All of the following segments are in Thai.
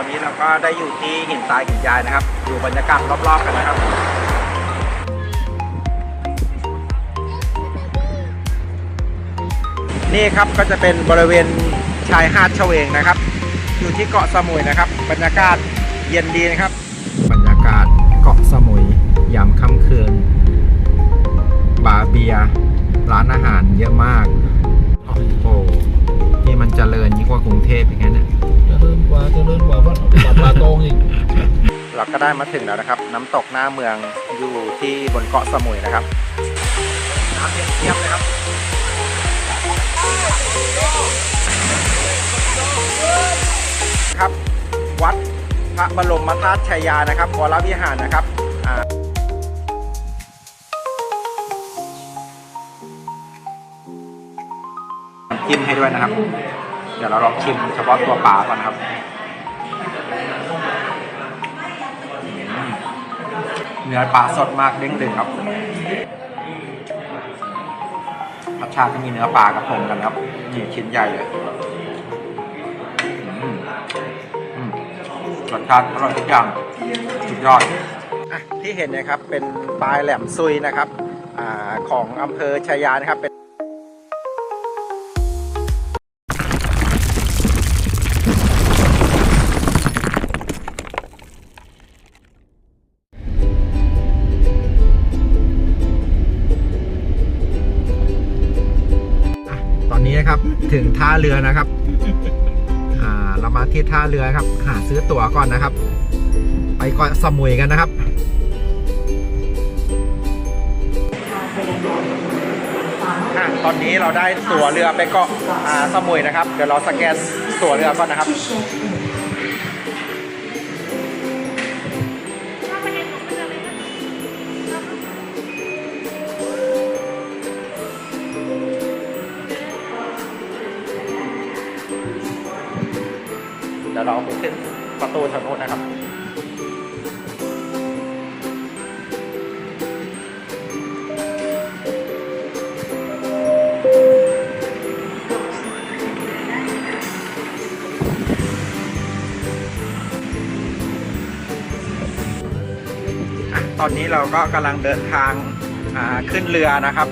อนนี้เราก็ได้อยู่ที่หินทรายหินยายนะครับ ดูบรรยากาศรอบๆกันนะครับนี่ครับก็จะเป็นบริเวณชายหาดเฉวงนะครับ อยู่ที่เกาะสมุยนะครับ บรรยากาศเย็นดีนะครับ บรรยากาศเกาะสมุยยามค่ำคืน บาร์เบียร์ร้านอาหารเยอะมาก โอ้โหนี่มันเจริญยิ่งกว่ากรุงเทพอย่างนั้นเนี่ย เจริญกว่าเจริญกว่าวัดวัดปาโตงอีกเราก็ได้มาถึงแล้วนะครับ น้ำตกหน้าเมืองอยู่ที่บนเกาะสมุยนะครับน้ำเย็นเทียบเลยครับครับ วัดพระบรมธาตุชัยยานะครับวรวิหารนะครับอ่าจิ้มให้ด้วยนะครับ เดี๋ยวเราลองชิมเฉพาะตัวปลาก่อนนะครับ เนื้อปลาสดมากเด้งดึงครับรสชาติก็มีเนื้อปลากระพงกันครับนี่ชิ้นใหญ่เลยอืมอืมรสชาติอร่อยทุกอย่างสุดยอดที่เห็นนะครับเป็นปลายแหลมซุยนะครับอาของอำเภอชายานะครับเป็น ครับ ถึงท่าเรือนะครับอ่าเรามาที่ท่าเรือครับ หาซื้อตั๋วก่อนนะครับ ไปเกาะสมุยกันนะครับอะตอนนี้เราได้ตั๋วเรือไปเกาะสมุยนะครับ เดี๋ยวเราสแกนตั๋วเรือก่อนนะครับ ตอนนี้เราก็กำลังเดินทางาขึ้นเรือนะครับ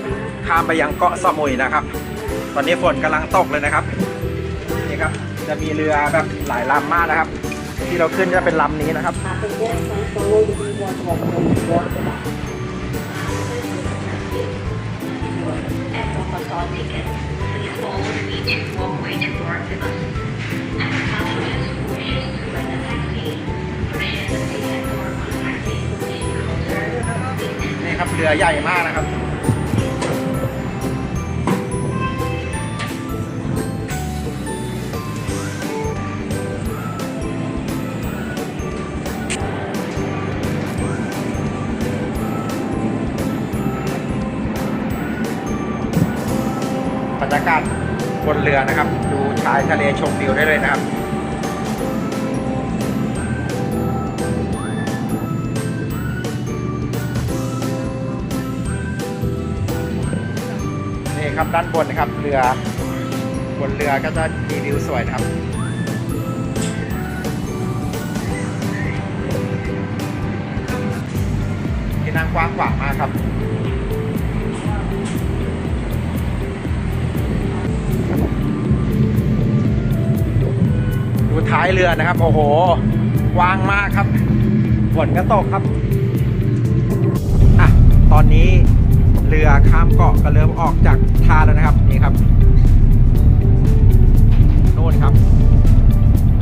ข้ามไปยังเกาะสมุยนะครับ ตอนนี้ฝนกำลังตกเลยนะครับนี่ครับจะมีเรือแบบหลายลำมากนะครับ ที่เราขึ้นจะเป็นลำนี้นะครับนี่ ครับเรือใหญ่มากนะครับบรรยากาศบนเรือนะครับ ดูชายทะเลชมวิวได้เลยนะครับ ครับ ด้านบนนะครับเรือบนเรือก็จะมีวิวสวยนะครับที่นั่งกว้างขวางมากครับดูท้ายเรือนะครับ โอ้โหกว้างมากครับฝนก็ตกครับอะตอนนี้ เรือข้ามเกาะก็เริ่มออกจากท่าแล้วนะครับนี่ครับนู่นครับ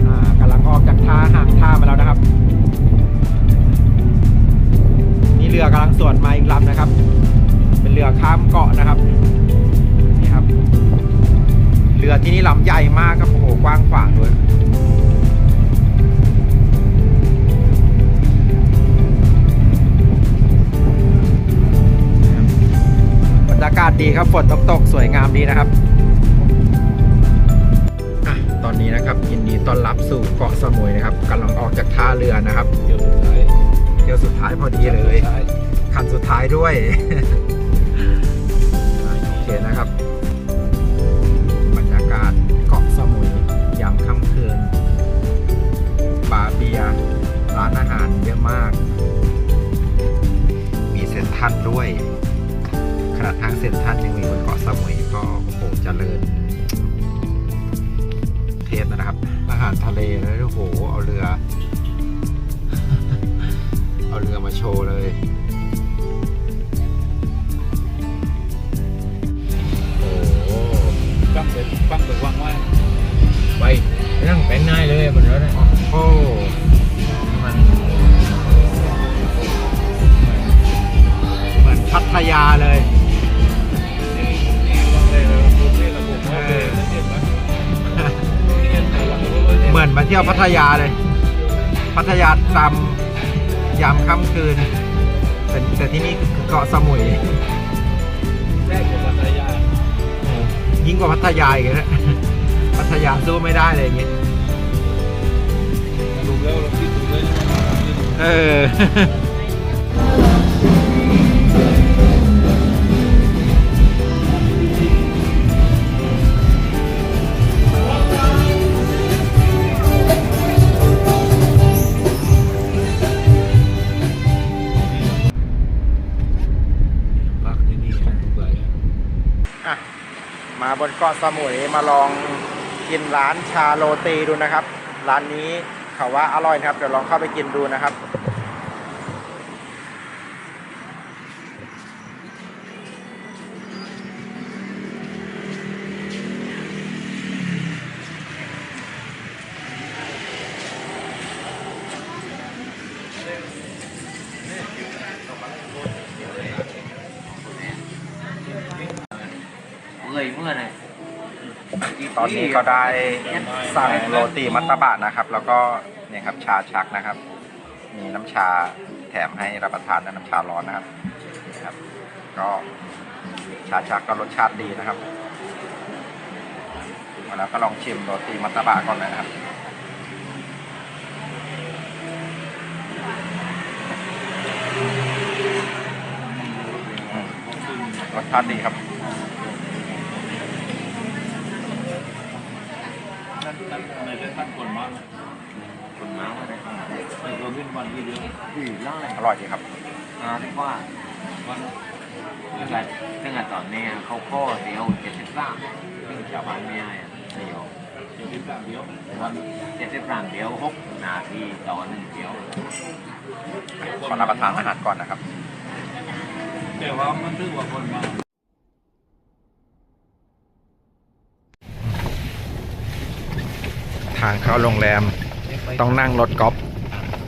อ่ากำลังออกจากท่าห่างท่ามาแล้วนะครับ นี่เรือกำลังสวนมาอีกลำนะครับ เป็นเรือข้ามเกาะนะครับนี่ครับ เรือที่นี่ลำใหญ่มากครับโอ้โหกว้างขวางด้วย บรรยากาศดีครับฝนตกตกสวยงามดีนะครับอะตอนนี้นะครับยินดีต้อนรับสู่เกาะสมุยนะครับกำลังออกจากท่าเรือนะครับเดี๋ยวสุดท้ายเที่ยวสุดท้ายพอดีเลยคันสุดท้ายด้วยโอเคนะครับบรรยากาศเกาะสมุยยามค่ำคืนบาเบียร้านอาหารเยอะมาก มีเซ็นทรันด้วย ขนาดทางเซ็นทรันยังมีบนเกาะสมุยก็โอ้โหเจริญเทศนะครับ อาหารทะเลเลยโอ้โห เอาเรือ เอาเรือมาโชว์เลย ที่ยวพัทยาเลย พัทยาตามยามค่ำคืนแต่แต่ที่นี่คือเกาะสมุยแรกของพัทยายิ่งกว่าพัทยาอีกนะพัทยาสู้ไม่ได้เลยอย่างงี้ดูแล้วเราคิดดูเลยเออ บนเกาะสมุยมาลองกินร้านชาโรตีดูนะครับ ร้านนี้เขาว่าอร่อยนะครับ เดี๋ยวลองเข้าไปกินดูนะครับ อนนี้ก็ได้สั่งโรตีมัตตบะนะครับ แล้วก็เนี่ยครับชาชักนะครับ มีน้ำชาแถมให้รับประทานนะน้ำชาร้อนนะครับนี่ครับ ก็ชาชักก็รสชาติดีนะครับมาแล้วก็ลองชิมโรตีมัตตบะก่อนเลยนะครับรสชาติดีครับ นั่นนั่นในเรื่องท่านคนมากนะคนเมาอะไรในตัววิ่งวันที่เดียวอือไล่อร่อยดีครับอาที่ว่าวันตั้งแต่ตั้งแต่ตอนนี้เขาข้อเดียวเจ็ดสิบสามซึ่งชาวบ้านไม่ได้อะเดียวเดี๋ยวที่กลางเดียววันเจ็ดสิบสามเดียวหกนาทีต่อหนึ่งเดียวขอรับประทานอาหารก่อนนะครับแต่ว่ามันถือว่าคนมา ทางเข้าโรงแรม ต้องนั่งรถกอล์ฟ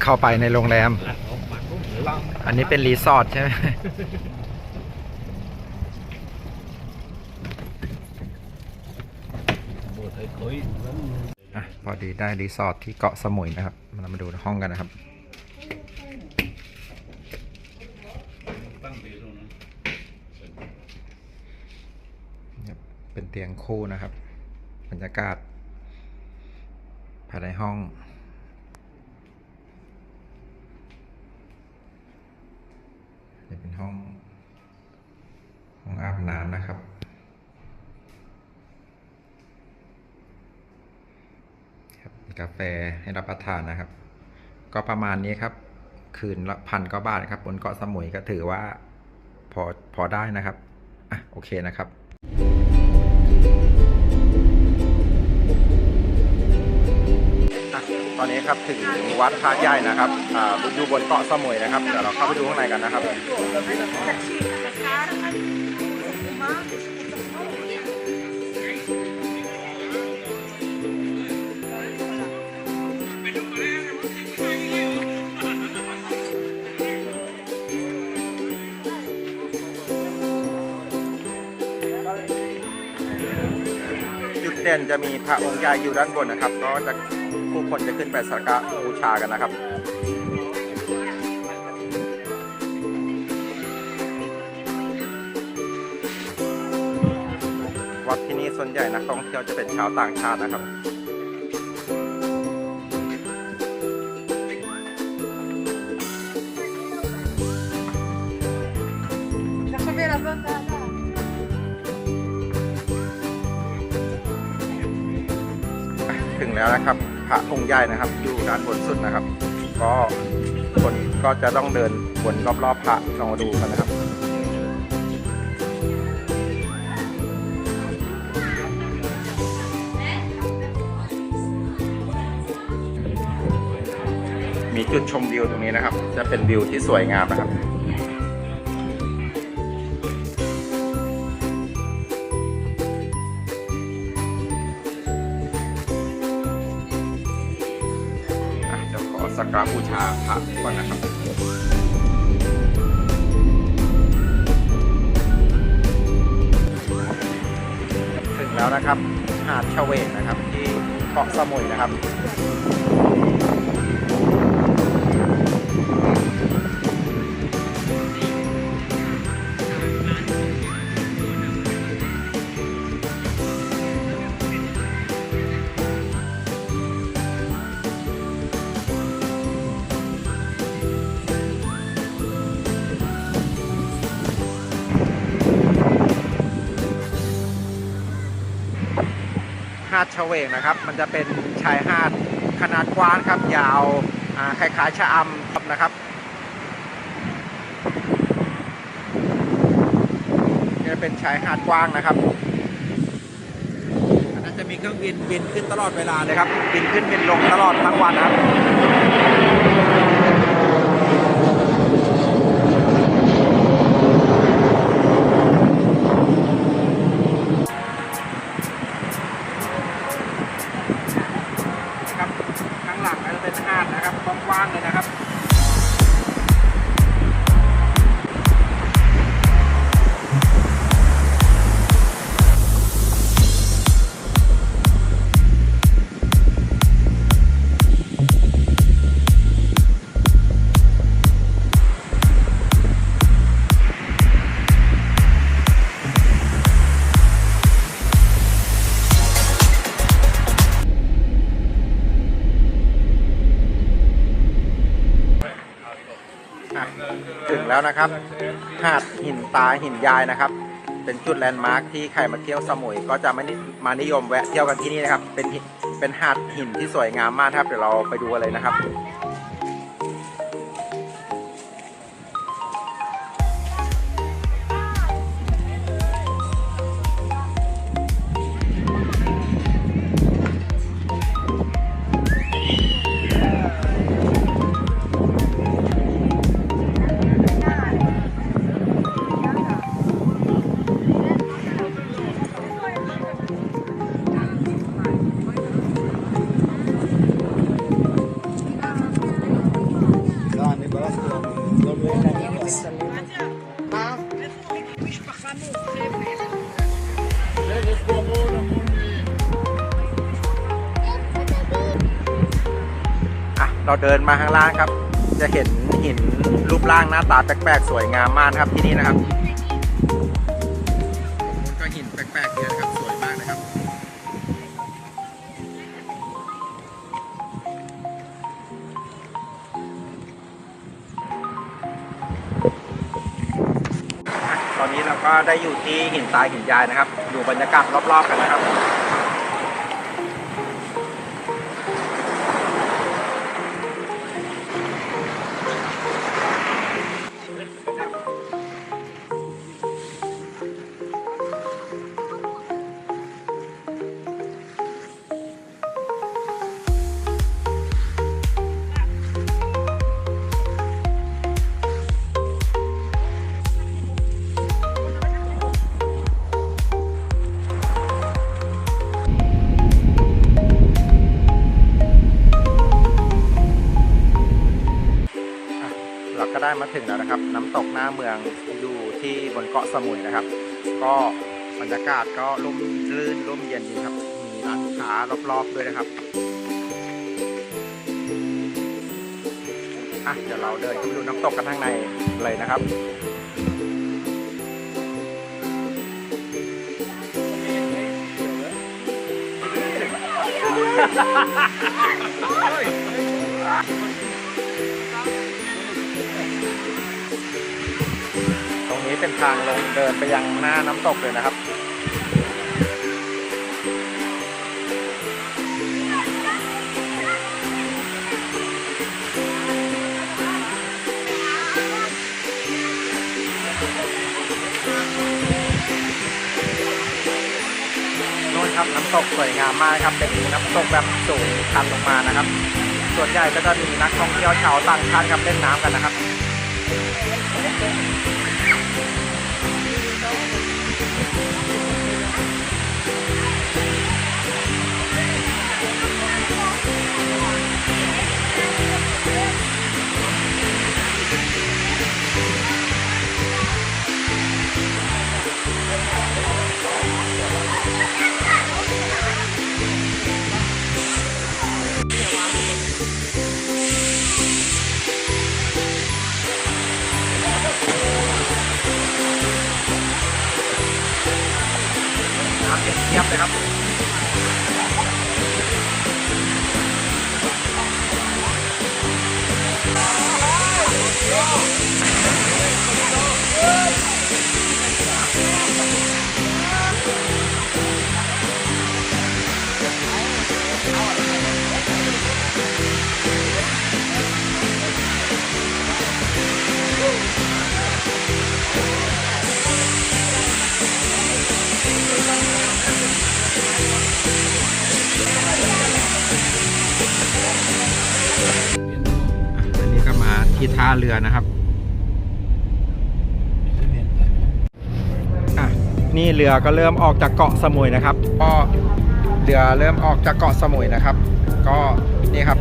เข้าไปในโรงแรม อันนี้เป็นรีสอร์ทใช่ไหมอะพอดีได้รีสอร์ทที่เกาะสมุยนะครับ เรามาดูห้องกันนะครับเดียวตรงนั้นเนี่ยเป็นเตียงคู่นะครับ บรรยากาศ ภายในห้อง นี่เป็นห้อง ห้องอาบน้ำนะครับ ครับกาแฟให้รับประทานนะครับ ก็ประมาณนี้ครับ คืนละพันกว่าบาทครับบนเกาะสมุยก็ถือว่าพอพอได้นะครับ อะ โอเคนะครับ ตอนนี้ครับถึงวัดพระใหญ่นะครับอ่าอยู่บนเกาะสมุยนะครับเดี๋ยวเราเข้าไปดูข้างในกันนะครับ จุดเด่นจะมีพระองค์ใหญ่อยู่ด้านบนนะครับ ก็จะ คนจะขึ้นไปสักการะบูชากันนะครับวัดที่นี่ส่วนใหญ่นักท่องเที่ยวจะเป็นชาวต่างชาตินะครับ พระองค์ใหญ่นะครับ อยู่ด้านบนสุดนะครับ ก็คนก็จะต้องเดินวนรอบๆพระลองมาดูกันนะครับมีจุดชมวิวตรงนี้นะครับ จะเป็นวิวที่สวยงามนะครับ บูชาพระก่อนนะครับถึงแล้วนะครับหาดเฉวงนะครับที่เกาะสมุยนะครับาดเฉวงนะครับ มันจะเป็นชายหาดขนาดกว้างครับยาวอ่าคล้ายๆชะอำครับนะครับนี่เป็นชายหาดกว้างนะครับอันนั้นจะมีเครื่องบินบินขึ้นตลอดเวลาเลยครับบินขึ้นบินลงตลอดทั้งวันนะครับครับ แล้วนะครับ หาดหินตาหินยายนะครับ เป็นจุดแลนด์มาร์คที่ใครมาเที่ยวสมุยก็จะไม่นิมานิยมแวะเที่ยวกันที่นี่นะครับ เป็นหินเป็นหาดหินที่สวยงามมากครับเดี๋ยวเราไปดูกันเลยนะครับ เดินมาข้างล่างครับ จะเห็นหินรูปร่างหน้าตาแปลกๆสวยงามมากครับที่นี่นะครับตรงนู้นก็หินแปลกๆเยอะครับสวยมากนะครับ ตอนนี้เราก็ได้อยู่ที่หินตายหินยายนะครับ ดูบรรยากาศรอบๆกันนะครับ มาถึงแล้วนะครับ น้ำตกหน้าเมืองอยู่ที่บนเกาะสมุยนะครับ ก็บรรยากาศก็ร่มรื่นร่มเย็นดีครับ มีร้านค้ารอบๆด้วยนะครับอะเดี๋ยวเราเดินขึ้นไปดูน้ำตกกันข้างในเลยนะครับ ตรงนี้เป็นทางลงเดินไปยังหน้าน้ำตกเลยนะครับครับน้ำตกสวยงามมากครับเป็นน้ำตกแบบสูงชันลงมานะครับ ส่วนใหญ่ก็จะมีนักท่องเที่ยวชาวต่างชาติครับเล่นน้ำกันนะครับ น้ นะครับนี่เรือก็เริ่มออกจากเกาะสมุยนะครับ ก็เรือเริ่มออกจากเกาะสมุยนะครับ ก็นี่ครับ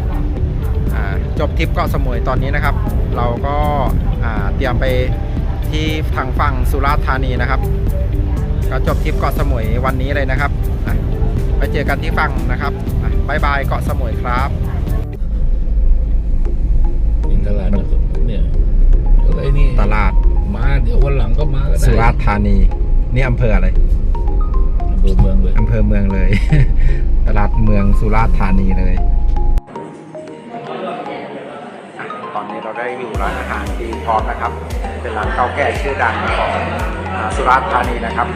จบทริปเกาะสมุยตอนนี้นะครับ เราก็เตรียมไปที่ทางฝั่งสุราษฎร์ธานีนะครับ ก็จบทริปเกาะสมุยวันนี้เลยนะครับไปเจอกันที่ฝั่งนะครับบายบายเกาะสมุยครับนี่ตลานะครับ นี่ยอะไรนี่ตลาดมาเดี๋ยววันหลังก็มาก็ได้สุราษฎร์ธานี นี่อำเภออะไรอำเภอเมืองเลยอำเภอเมืองเลย ตลาดเมืองสุราษฎร์ธานีเลย ตอนนี้เราได้อยู่ร้านอาหารที่พร้อมนะครับ เป็นร้านเก่าแก่ชื่อดังของอ่าสุราษฎร์ธานีนะครับ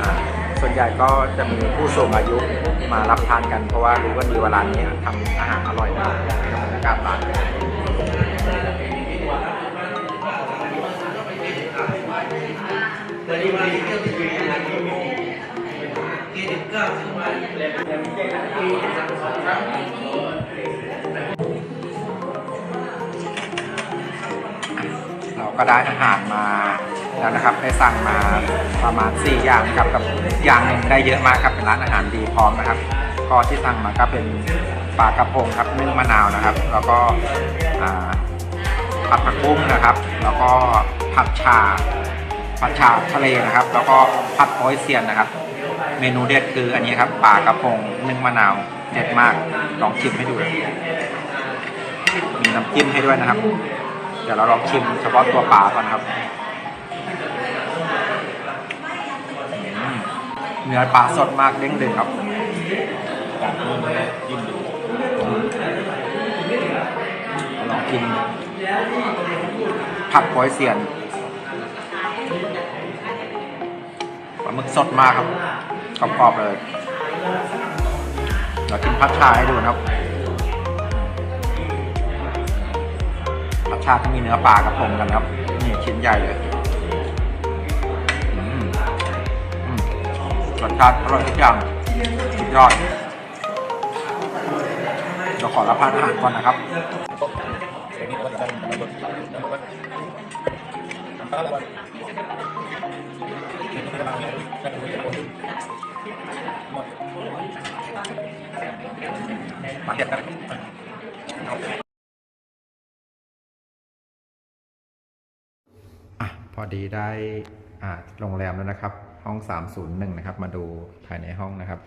อ่าส่วนใหญ่ก็จะมีผู้สูงอายุมารับทานกันเพราะว่ารู้ว่าดีว่าร้านนี้ทำอาหารอร่อยนะครับบรรยากาศร้าน เราก็ได้อาหารมาแล้วนะครับได้สั่งมาประมาณ 4 อย่างนะครับกับอย่างหนึ่งได้เยอะมากครับเป็นร้านอาหารดีพร้อมนะครับก็ที่สั่งมาก็เป็นปลากระพงครับนึ่งมะนาวนะครับ แล้วก็ผัดผักบุ้งนะครับ แล้วก็ผัดชาผัดชาทะเลนะครับ แล้วก็ผัดโป๊ยเซียนนะครับ เมนูเด็ดคืออันนี้ครับปลากระพงนึ่งมะนาวเด็ดมากลองชิมให้ดูเลยมีน้ำจิ้มให้ด้วยนะครับ เดี๋ยวเราลองชิมเฉพาะตัวปลาก่อนครับเนื้อปลาสดมากเด้งดึงครับลยยิ้มดูลองกิน ผัดโป๊ยเซียนปลาหมึกสดมากครับ กรอบๆเลยเรากินผัดชาให้ดูนะครับผัดชาที่มีเนื้อปลากระพงกันครับนี่ชิ้นใหญ่เลยอืมอืมรสชาติอร่อยทุกอย่างสุดยอดเดี๋ยวขอรับประทานอาหารก่อนนะครับ มาเก็บกันพอดีได้โรงแรมแล้วนะครับ ห้อง 301 นะครับ มาดูภายในห้องนะครับ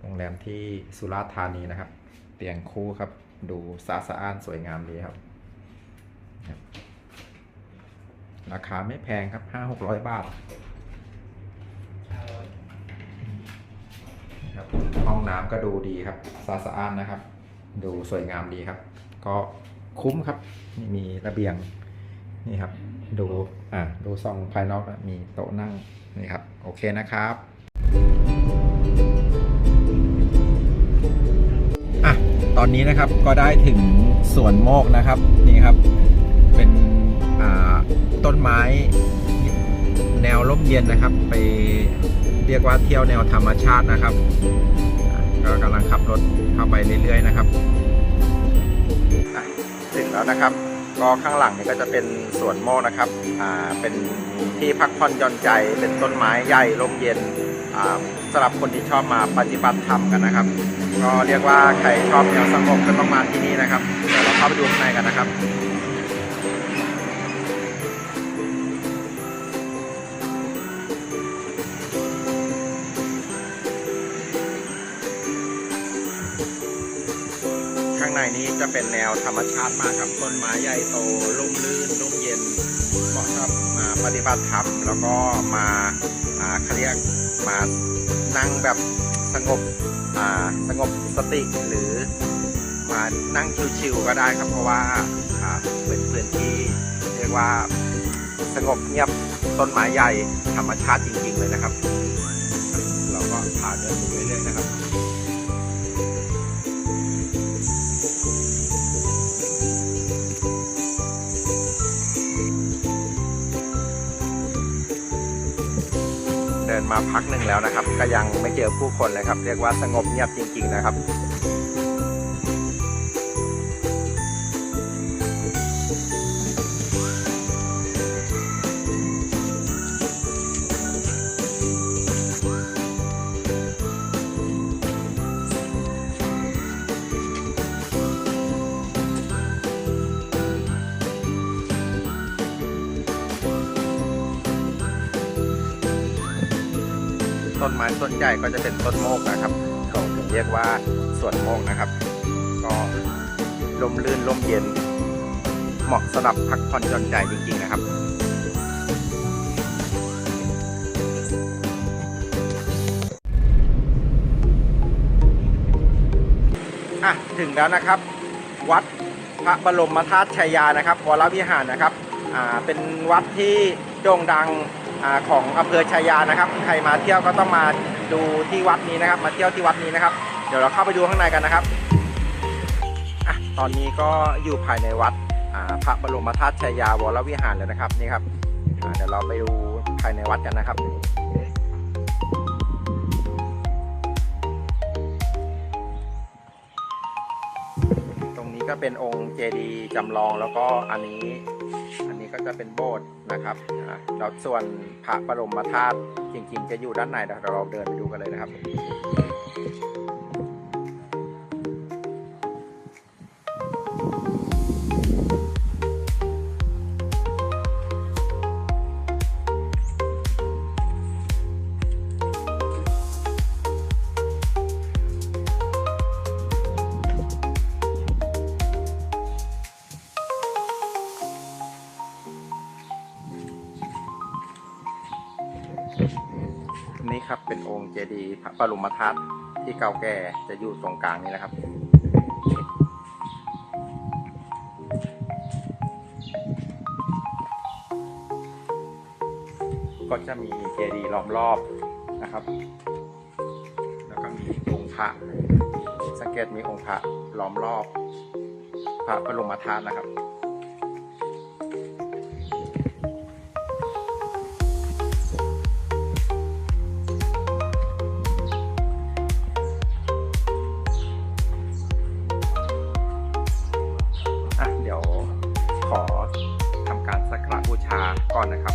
โรงแรมที่สุราษฎร์ธานีนะครับ เตียงคู่ครับ ดูสะอาดสะอ้านสวยงามดีครับราคาไม่แพงครับ5-600บาท นะ ครับห้องน้ำก็ดูดีครับสะอาดนะครับ ดูสวยงามดีครับ ก็คุ้มครับนี่มีระเบียงนี่ครับ ดูอะดูซองภายนอกมีโต๊ะนั่งนี่ครับ โอเคนะครับอะตอนนี้นะครับก็ได้ถึงสวนโมกนะครับนี่ครับ เป็นอ่าต้นไม้แนวร่มเย็นนะครับ ไป เรียกว่าเที่ยวแนวธรรมชาตินะครับ ก็กำลังขับรถเข้าไปเรื่อยๆนะครับถึงแล้วนะครับ ก็ข้างหลังนี่ก็จะเป็นสวนโมกนะครับอ่าเป็นที่พักผ่อนหย่อนใจเป็นต้นไม้ใหญ่ร่มเย็นอ่าสำหรับคนที่ชอบมาปฏิบัติธรรมกันนะครับ ก็เรียกว่าใครชอบแนวสงบก็ต้องมาที่นี่นะครับเดี๋ยวเราเข้าไปดูข้างในกันนะครับ เป็นแนวธรรมชาติมากครับต้นไม้ใหญ่โตร่มรื่นร่มเย็นเหมาะสำหรับมาปฏิบัติธรรมแล้วก็มาอาเขาเรียกมานั่งแบบสงบอาสงบสติหรือมานั่งชิวๆก็ได้ครับเพราะว่าอาเป็นพื้นที่เรียกว่าสงบเงียบต้นไม้ใหญ่ธรรมชาติจริง ๆ เลยนะครับ เราก็พาเดินดูเรื่อยๆนะครับ มาพักหนึ่งแล้วนะครับ ก็ยังไม่เจอผู้คนเลยครับ เรียกว่าสงบเงียบจริง ๆ นะครับ ใหญ่ก็จะเป็นต้นโมกนะครับเขาถึงเรียกว่าสวนโมกนะครับ ก็ลมลื่นลมเย็น เหมาะสำหรับพักผ่อนหย่อนใจจริงๆนะครับอะถึงแล้วนะครับ วัดพระบรมธาตุชัยยานะครับวรวิหารนะครับอ่าเป็นวัดที่โด่งดังอาของอำเภอชัยยานะครับ ใครมาเที่ยวก็ต้องมา ดูที่วัดนี้นะครับ มาเที่ยวที่วัดนี้นะครับ เดี๋ยวเราเข้าไปดูข้างในกันนะครับอะตอนนี้ก็อยู่ภายในวัดพระบรมธาตุชัยาวรวิหารเลยนะครับนี่ครับเดี๋ยวเราไปดูภายในวัดกันนะครับตรงนี้ก็เป็นองค์เจดีย์จำลองแล้วก็อันนี้ จะเป็นโบสถ์นะครับอะแล้วส่วนพระบรมธาตุจริงๆ จะอยู่ด้านในเดี๋ยวเราเดินไปดูกันเลยนะครับ องค์เจดีย์พระบรมธาตุที่เก่าแก่จะอยู่ตรงกลางนี้นะครับ ก็จะมีเจดีย์ล้อมรอบนะครับ แล้วก็มีองค์พระสังเกตมีองค์พระล้อมรอบ พระบรมธาตุนะครับ ก่อนนะครับ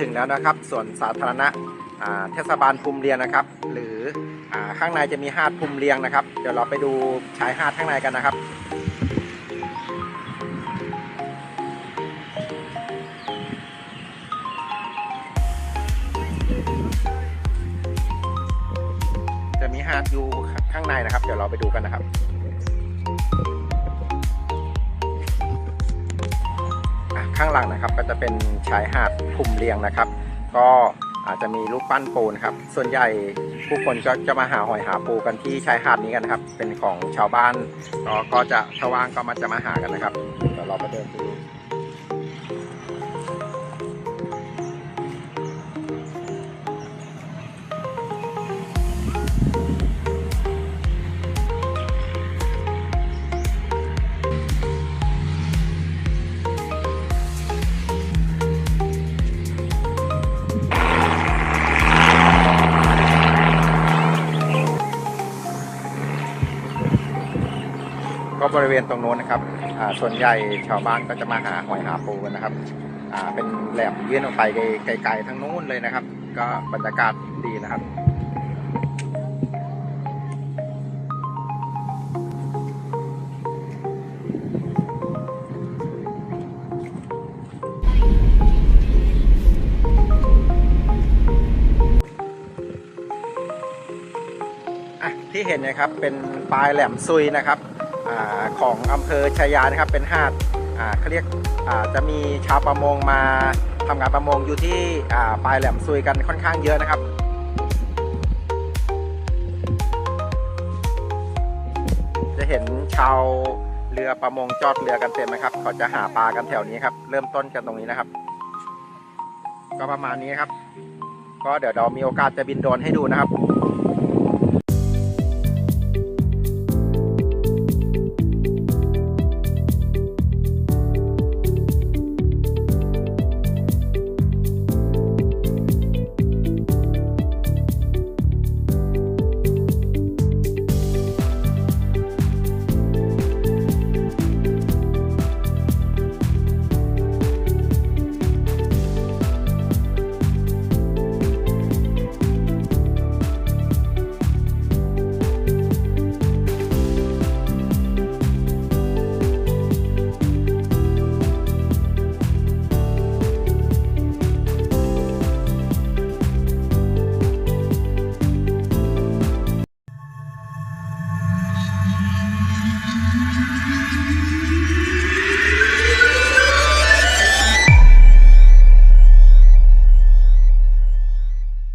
ถึงแล้วนะครับส่วนสาธารณะเทศบาลภูมิเรียงนะครับ หรืออข้างในจะมีหาดภูมิเรียงนะครับ เดี๋ยวเราไปดูชายหาดข้างในกันนะครับจะมีหาดอยู่ข้างในนะครับ เดี๋ยวเราไปดูกันนะครับ ข้างหลังนะครับ ก็จะเป็นชายหาดคุมเรียงนะครับ ก็อาจจะมีรูปปั้นปูนะครับ ส่วนใหญ่ผู้คนก็จะมาหาหอยหาปูกันที่ชายหาดนี้กันนะครับ เป็นของชาวบ้านก็ก็จะถ้าว่างก็มาจะมาหากันนะครับเดี๋ยวเราไปเดินดู บริเวณตรงโน้นนะครับส่วนใหญ่ชาวบ้านก็จะมาหาหอยหาปูกันนะครับเป็นแหลมยื่นออกไปไกลๆทั้งนู้นเลยนะครับ ก็บรรยากาศดีนะครับที่เห็นนะครับเป็นปลายแหลมซุยนะครับ อของอำเภอชายานะครับเป็นหาดเขาเรียกจะมีชาวประมงมาทำงานประมงอยู่ที่ปลายแหลมซุยกันค่อนข้างเยอะนะครับจะเห็นชาวเรือประมงจอดเรือกันเต็มนะครับ เขาจะหาปลากันแถวนี้ครับ เริ่มต้นกันตรงนี้นะครับ ก็ประมาณนี้ครับ ก็เดี๋ยวเรามีโอกาสจะบินโดรนให้ดูนะครับ